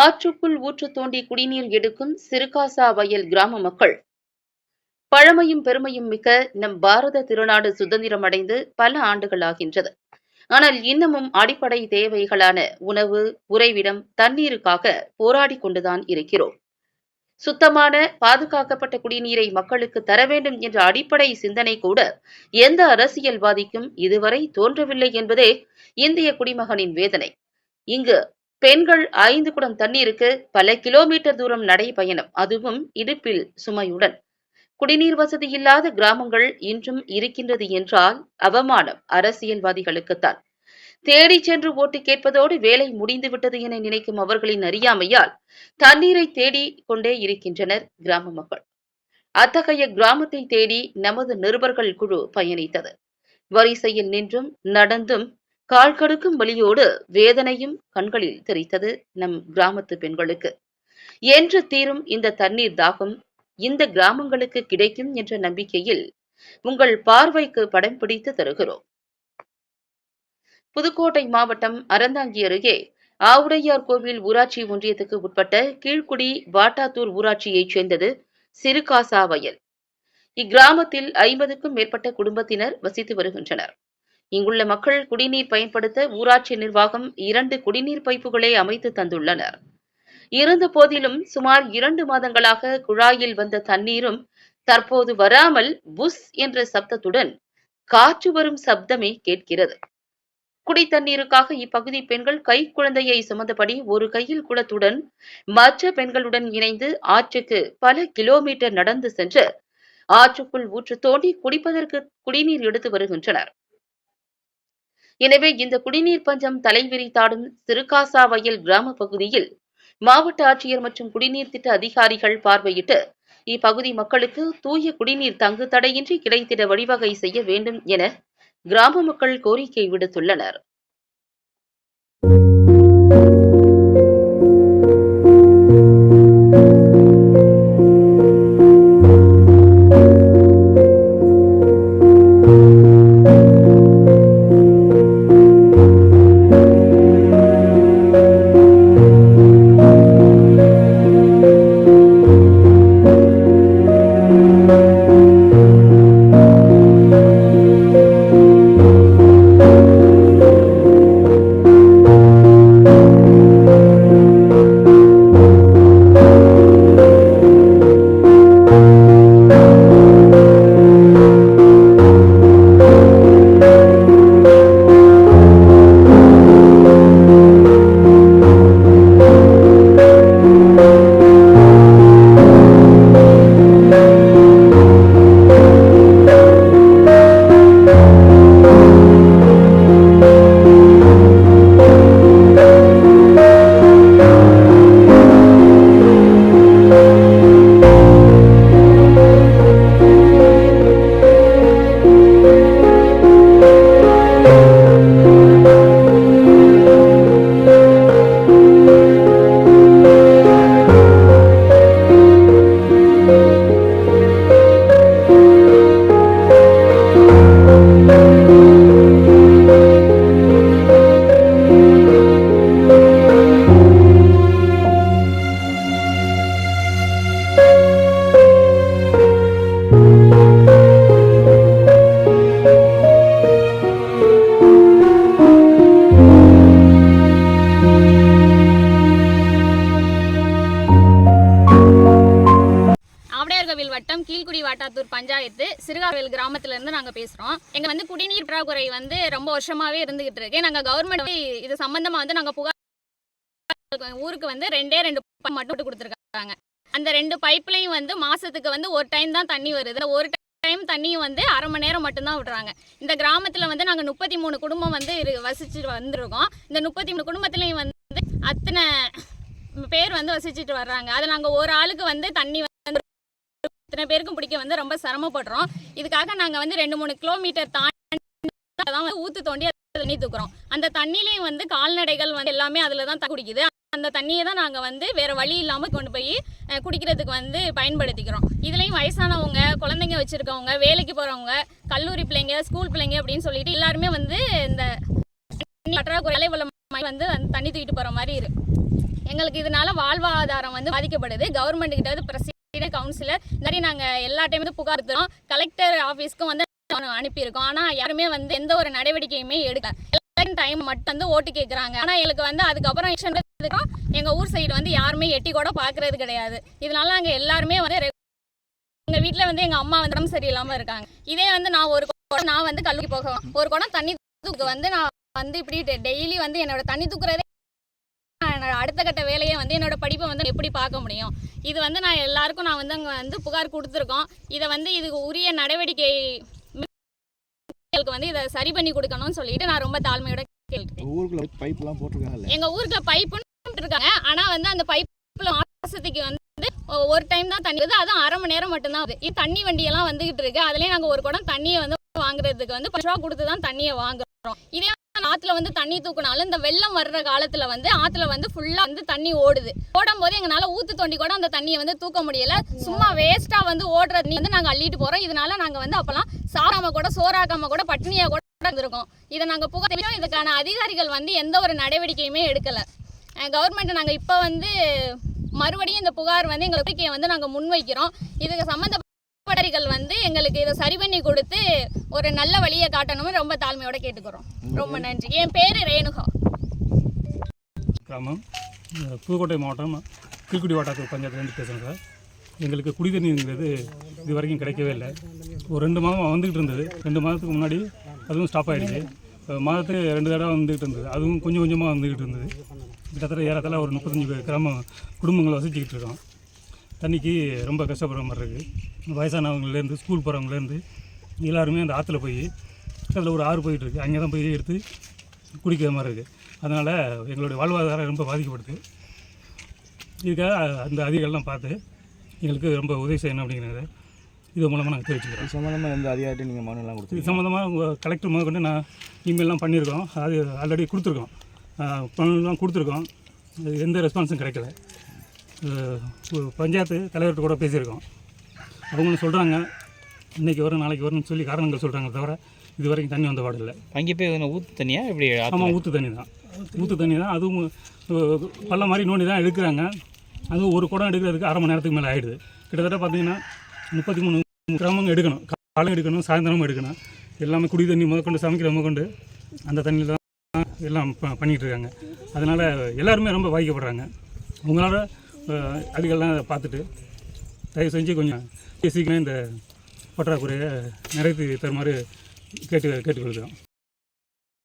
ஆற்றுக்குள் ஊற்று தோண்டி குடிநீர் எடுக்கும் சிறுகாசா வயல் கிராம மக்கள். பழமையும் பெருமையும் மிக்க நம் பாரத திருநாடு சுதந்திரம் அடைந்து பல ஆண்டுகள் ஆகின்றது. ஆனால் இன்னமும் அடிப்படை தேவைகளான உணவு உறைவிடம் தண்ணீருக்காக போராடி கொண்டுதான் இருக்கிறோம். சுத்தமான பாதுகாக்கப்பட்ட குடிநீரை மக்களுக்கு தர வேண்டும் என்ற அடிப்படை சிந்தனை கூட எந்த அரசியல்வாதிக்கும் இதுவரை தோன்றவில்லை என்பதே இந்திய குடிமகனின் வேதனை. இங்கு பெண்கள் ஐந்து குடம் தண்ணீருக்கு பல கிலோமீட்டர் தூரம் நடை பயணம் அதுவும் இடுப்பில் சுமையுடன். குடிநீர் வசதி இல்லாத கிராமங்கள் இன்றும் இருக்கின்றது என்றால் அவமானம் அரசியல்வாதிகளுக்குத்தான். தேடி சென்று ஓட்டு கேட்பதோடு வேலை முடிந்துவிட்டது என நினைக்கும் அவர்களின் அறியாமையால் தண்ணீரை தேடி கொண்டே இருக்கின்றனர் கிராம மக்கள். அத்தகைய கிராமத்தை தேடி நமது நிருபர்கள் குழு பயணித்தது. வரிசையில் நின்றும் நடந்தும் கால் கடுக்கும் வழியோடு வேதனையும் கண்களில் தெரித்தது நம் கிராமத்து பெண்களுக்கு. என்று தீரும் இந்த தண்ணீர் தாகம் இந்த கிராமங்களுக்கு கிடைக்கும் என்ற நம்பிக்கையில் உங்கள் பார்வைக்கு படம் பிடித்து தருகிறோம். புதுக்கோட்டை மாவட்டம் அறந்தாங்கி அருகே ஆவுடையார் கோவில் ஊராட்சி ஒன்றியத்துக்கு உட்பட்ட கீழ்குடி வாட்டாத்தூர் ஊராட்சியைச் சேர்ந்தது சிறுகாசா வயல். இக்கிராமத்தில் ஐம்பதுக்கும் மேற்பட்ட குடும்பத்தினர் வசித்து வருகின்றனர். இங்குள்ள மக்கள் குடிநீர் பயன்படுத்த ஊராட்சி நிர்வாகம் இரண்டு குடிநீர் பைப்புகளை அமைத்து தந்துள்ளனர். இருந்த போதிலும் சுமார் இரண்டு மாதங்களாக குழாயில் வந்த தண்ணீரும் தற்போது வராமல் புஸ் என்ற சப்தத்துடன் காற்று வரும் சப்தமே கேட்கிறது. குடி தண்ணீருக்காக இப்பகுதி பெண்கள் கை குழந்தையை சுமந்தபடி ஒரு கையில் குளத்துடன் மற்ற பெண்களுடன் இணைந்து ஆற்றுக்கு பல கிலோமீட்டர் நடந்து சென்று ஆற்றுக்குள் ஊற்று தோண்டி குடிப்பதற்கு குடிநீர் எடுத்து வருகின்றனர். எனவே இந்த குடிநீர் பஞ்சம் தலைவிரித்தாடும் சிறுகாசா வயல் கிராம பகுதியில் மாவட்ட ஆட்சியர் மற்றும் குடிநீர் திட்ட அதிகாரிகள் பார்வையிட்டு இப்பகுதி மக்களுக்கு தூய குடிநீர் தங்கு தடையின்றி கிடைத்திட வழிவகை செய்ய வேண்டும் என கிராம மக்கள் கோரிக்கை விடுத்துள்ளனர். கீழ்குடி பஞ்சாயத்து சிறுகாவில் கிராமத்துல நாங்கள் பேசுகிறோம் எங்கள் வந்து குடிநீர் பற்றாக்குறை வந்து ரொம்ப வருஷமாகவே இருந்துகிட்டு இருக்கு. நாங்கள் கவர்மெண்ட் இது சம்மந்தமாக வந்து நாங்கள் புகார் ஊருக்கு வந்து ரெண்டே ரெண்டு மட்டும் விட்டு கொடுத்துருக்காங்க. அந்த ரெண்டு பைப்லையும் வந்து மாதத்துக்கு வந்து ஒரு டைம் தான் தண்ணி வருது. ஒரு டைம் தண்ணியும் வந்து அரை மணி நேரம் மட்டும்தான் விடுறாங்க. இந்த கிராமத்தில் வந்து நாங்கள் முப்பத்தி மூணு குடும்பம் வந்து வசிச்சுட்டு வந்திருக்கோம். இந்த முப்பத்தி மூணு குடும்பத்துலேயும் வந்து அத்தனை பேர் வந்து வசிச்சுட்டு வர்றாங்க. அது நாங்கள் ஒரு ஆளுக்கு வந்து தண்ணி இத்தனை பேருக்கும் பிடிக்க வந்து ரொம்ப சிரமப்படுறோம். இதுக்காக நாங்கள் வந்து ரெண்டு மூணு கிலோமீட்டர் தாண்டி தான் வந்து ஊற்று தோண்டி தண்ணி தூக்குறோம். அந்த தண்ணிலையும் வந்து கால்நடைகள் வந்து எல்லாமே அதில் தான் குடிக்குது. அந்த தண்ணியை தான் நாங்கள் வந்து வேறு வழி இல்லாமல் கொண்டு போய் குடிக்கிறதுக்கு வந்து பயன்படுத்திக்கிறோம். இதுலேயும் வயசானவங்க குழந்தைங்க வச்சுருக்கவங்க வேலைக்கு போகிறவங்க கல்லூரி பிள்ளைங்க ஸ்கூல் பிள்ளைங்க அப்படின்னு சொல்லிட்டு எல்லாருமே வந்து இந்த பற்றாக்குறை பற்றாக்குறையால வந்து தண்ணி தூக்கிட்டு போகிற மாதிரி இருக்கு எங்களுக்கு இதனால வாழ்வாதாரம் வந்து பாதிக்கப்படுது. கவர்மெண்ட் கிட்ட வந்து பிரசிடென்ட் கவுன்சிலர் இந்த மாதிரி நாங்கள் எல்லா டைமும் வந்து புகார் தரோம் கலெக்டர் ஆஃபீஸ்க்கும் வந்து அனுப்பியிருக்கோம். ஆனால் யாருமே வந்து எந்த ஒரு நடவடிக்கையுமே எடுக்கல. டைம் மட்டும் வந்து ஓட்டு கேட்குறாங்க ஆனால் எங்களுக்கு வந்து அதுக்கப்புறம் எலெக்ஷன் எங்கள் ஊர் சைடு வந்து யாருமே எட்டி கூட பார்க்கறது கிடையாது. இதனால நாங்கள் எல்லாருமே வந்து எங்கள் வீட்டில் வந்து எங்கள் அம்மா வந்து உடம்பு சரியில்லாமல் இருக்காங்க. இதே வந்து நான் ஒரு குடம் நான் வந்து கல்லூரி போக ஒரு குடம் தண்ணி தூக்க வந்து நான் வந்து இப்படி டெய்லி வந்து என்னோட தண்ணி தூக்குறதே என்னோட அடுத்த கட்ட வேலையை வந்து என்னோட படிப்பை வந்து எப்படி பார்க்க முடியும்? இது வந்து நான் எல்லாருக்கும் நான் வந்து அங்கே வந்து புகார் கொடுத்துருக்கோம். இதை வந்து இதுக்கு உரிய நடவடிக்கை வந்து இதை சரி பண்ணி கொடுக்கணும்னு சொல்லிட்டு நான் ரொம்ப தாழ்மையோட ஊருக்குள்ள பைப்லாம் போட்டிருக்காங்கல்ல? எங்க ஊருக்குள்ள பைப்புன்னு இருக்காங்க ஆனா வந்து அந்த பைப்ல மாசத்துக்கு வந்து ஒரு டைம் தான் தண்ணி வருது. அதுவும் அரை மணி நேரம் மட்டும்தான் வருது இது தண்ணி வண்டியெல்லாம் வந்துகிட்டு இருக்கு. அதுலயே நாங்க ஒரு குடம் தண்ணியை வந்து வாங்குறதுக்கு வந்து பத்து ரூபா கொடுத்து தான் தண்ணியை வாங்குறோம். இதே ஆற்றுல வந்து தண்ணி தூக்குனாலும் இந்த வெள்ளம் வர்ற காலத்தில் வந்து ஆற்றுல வந்து ஃபுல்லாக வந்து தண்ணி ஓடுது. ஓடும் போது எங்களால் ஊற்று தோண்டி கூட அந்த தண்ணியை வந்து தூக்க முடியல. சும்மா வேஸ்ட்டாக வந்து ஓடுற தண்ணி வந்து நாங்கள் அள்ளிட்டு போகிறோம் இதனால நாங்கள் வந்து அப்போலாம் சாராம கூட சோறாக்காம கூட பட்டினியாக கூட இருந்திருக்கோம். இதை நாங்கள் புகார் தெரிவிச்சோம். இதுக்கான அதிகாரிகள் வந்து எந்த ஒரு நடவடிக்கையுமே எடுக்கலை. கவர்மெண்ட் நாங்கள் இப்போ வந்து மறுபடியும் இந்த புகார் வந்து எங்கள் கோரிக்கையை வந்து நாங்கள் முன்வைக்கிறோம். இதுக்கு படரிகள் வந்து எங்களுக்கு இதை சரி பண்ணி கொடுத்து ஒரு நல்ல வழியை காட்டணும்னு ரொம்ப தாழ்மையோட கேட்டுக்கிறோம். ரொம்ப நன்றி. என் பேர் ரேணுகா. கிராமம் புதுக்கோட்டை மாவட்டம் கீழ்குடி வட்டாரத்தூர் பஞ்சாயத்துலேருந்து பேசுகிறேன் சார். எங்களுக்கு குடி இது வரைக்கும் கிடைக்கவே இல்லை. ஒரு ரெண்டு மாதம் வந்துக்கிட்டு இருந்தது. ரெண்டு மாதத்துக்கு முன்னாடி அதுவும் ஸ்டாப் ஆகிடுச்சு மாதத்துக்கு ரெண்டு தடவை வந்துக்கிட்டு இருந்தது. அதுவும் கொஞ்சம் கொஞ்சமாக வந்துக்கிட்டு இருந்தது. கிட்டத்தட்ட ஏறத்தில் ஒரு முப்பத்தஞ்சு கிராம குடும்பங்களை வசிச்சுக்கிட்டு இருக்கோம். தண்ணிக்கு ரொம்ப கஷ்டப்படுற மாதிரி இருக்குது வயசானவங்கலேருந்து ஸ்கூல் போகிறவங்கலேருந்து எல்லாருமே அந்த ஆற்றுல போய் அதில் ஒரு ஆறு போயிட்டு இருக்கு அங்கே தான் போய் எடுத்து குடிக்கிற மாதிரி இருக்குது அதனால் எங்களுடைய வாழ்வாதாரம் ரொம்ப பாதிக்கப்படுது. இதுக்காக அந்த அதிகாரிகள்லாம் பார்த்து எங்களுக்கு ரொம்ப உதவி செய்யணும் அப்படிங்கிறத இது மூலமாக நாங்கள் தெரிவிச்சுக்கிறோம். இது சம்மந்தமாக எந்த அதிகாரிட்டையும் நீங்கள் மனுலாம் இது கொடுத்துருக்கீங்க சம்மந்தமாக உங்கள் கலெக்டர் முதற்கொண்டு நான் இமெயிலெலாம் பண்ணியிருக்கோம். அது ஆல்ரெடி கொடுத்துருக்கோம். பணம்லாம் கொடுத்துருக்கோம். எந்த ரெஸ்பான்ஸும் கிடைக்கல. பஞ்சாயத்து தலைவர்கிட்ட கூட பேசியிருக்கோம். அவங்களும் சொல்கிறாங்க இன்றைக்கி வரும் நாளைக்கு வரும்னு சொல்லி காரணங்கள் சொல்கிறாங்க தவிர இது வரைக்கும் தண்ணி வந்த பாடு இல்லை. அங்கே போய் ஊற்று தண்ணியா? இப்படி ஆமாம் ஊற்று தண்ணி தான். ஊற்று தண்ணி தான். அதுவும் அஹ், பள்ளம் மாதிரி நோண்டி தான் எடுக்கிறாங்க. அதுவும் ஒரு குடம் எடுக்கிறதுக்கு அரை மணி நேரத்துக்கு மேலே ஆகிடுது கிட்டத்தட்ட பார்த்தீங்கன்னா முப்பத்தி மூணு கிராமங்க எடுக்கணும். காலம் எடுக்கணும் சாயந்தரமும் எடுக்கணும். எல்லாமே குடி தண்ணி முதற்கொண்டு சமைக்கிற முதற்கொண்டு அந்த தண்ணியில் தான் எல்லாம் பண்ணிகிட்டு இருக்காங்க. அதனால் எல்லாருமே ரொம்ப பாதிக்கப்படுறாங்க. உங்களால் அதுக்கெல்லாம் பார்த்துட்டு தயவு செஞ்சு கொஞ்சம் சீக்கிரம் இந்த பற்றாக்குறையை நிறைத்து தருமாறு கேட்டு கேட்டுக்கொள்கிறோம்.